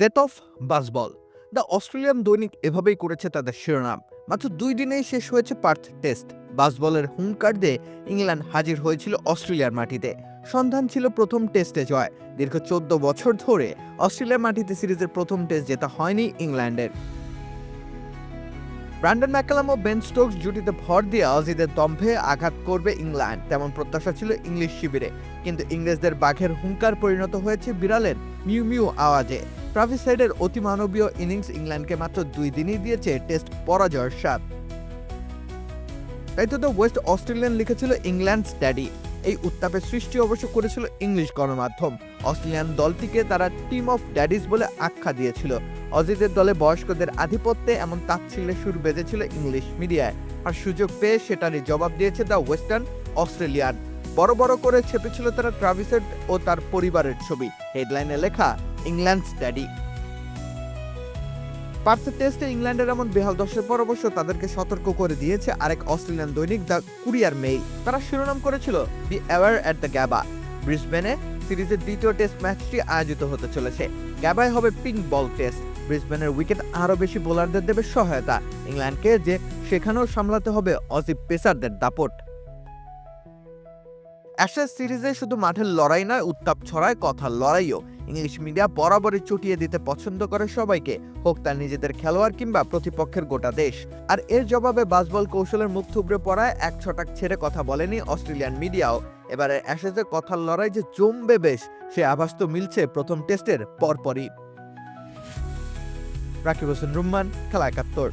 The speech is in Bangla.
Death of Bazball the Australian দৈনিক এভাবেই করেছে তাদের শিরোনাম। মাত্র দুই দিনেই শেষ হয়েছে পার্থ টেস্ট। বাসবলের হুঙ্কার দিয়ে ইংল্যান্ড হাজির হয়েছিল অস্ট্রেলিয়ার মাটিতে। সন্ধান ছিল প্রথম টেস্টে জয়। দীর্ঘ চোদ্দ বছর ধরে অস্ট্রেলিয়ার মাটিতে সিরিজের প্রথম টেস্ট জেতা হয়নি ইংল্যান্ডের। ব্র্যান্ডন ম্যাকালাম ও বেন স্টোকস জুটিতে ভর দিয়ে অজিদের দম্ভে আঘাত করবে ইংল্যান্ড। তেমন প্রত্যাশা ছিল ইংলিশ শিবিরে। কিন্তু ইংরেজদের বাঘের হুঙ্কার পরিণত হয়েছে বিড়ালের মিউ মিউ আওয়াজে। ট্রাভিস সাইডের অতিমানবীয় ইনিংস ইংল্যান্ডকে মাত্র দুই দিনই দিয়েছে টেস্ট পরাজয়ের স্বাদ। তাই তো দ্য ওয়েস্ট অস্ট্রেলিয়ান লিখেছিল ইংল্যান্ড স্ট্যাডি এই উত্তাপের সৃষ্টি অবশ্য করেছিল ইংলিশ গণমাধ্যম। অস্ট্রেলিয়ান দলটিকে তারা টিম অফ ড্যাডিস বলে আখ্যা দিয়েছিল। অজিতের দলে বয়স্কদের আধিপত্যে এমন তাচ্ছিল্যের সুর বেজেছিল ইংলিশ মিডিয়ায়। আর সুযোগ পেয়ে সেটারই জবাব দিয়েছে দ্য ওয়েস্টার্ন অস্ট্রেলিয়ান। বড় বড় করে ছেপেছিল তারা ট্রাভিসেট ও তার পরিবারের ছবি। হেডলাইনে লেখা ইংল্যান্ড স্ট্যাডি পার্থ টেস্টে ইংল্যান্ডের এমন বেহাল দশের পর অবশ্য তাদেরকে সতর্ক করে দিয়েছে আরেক অস্ট্রেলিয়ান দৈনিক দ্য কুরিয়ার মেইল। তারা শিরোনাম করেছিল be aware at the Gabba ব্রিসবেনে সিরিজের দ্বিতীয় টেস্ট ম্যাচটি আয়োজিত হতে চলেছে। গ্যাবায় হবে পিঙ্ক বল টেস্ট ব্রিসবেনের উইকেট আরও বেশি বোলারদের দেবে সহায়তা। ইংল্যান্ডকে যে সেখানেও সামলাতে হবে অজিব পেসারদের দাপট। অ্যাশেজ সিরিজে শুধু মাঠের লড়াই নয়, উত্তাপ ছড়ায়, কথার লড়াইও। ইংলিশ মিডিয়া বরাবরই চটিয়ে দিতে পছন্দ করে সবাইকে, হোক তার নিজেদের খেলোয়াড় কিংবা প্রতিপক্ষের গোটা দেশ। আর এর জবাবে বাসবল কৌশলের মুখ থুবড়ে পড়ায় এক ছটাক ছেড়ে কথা বলেনি অস্ট্রেলিয়ান মিডিয়াও এবারে অ্যাশেজে কথার লড়াই যে জমবে বেশ, সে আভাস তো মিলছে প্রথম টেস্টের পরপরই। রাকিব হোসেন রুম্মান, খেলা একাত্তর।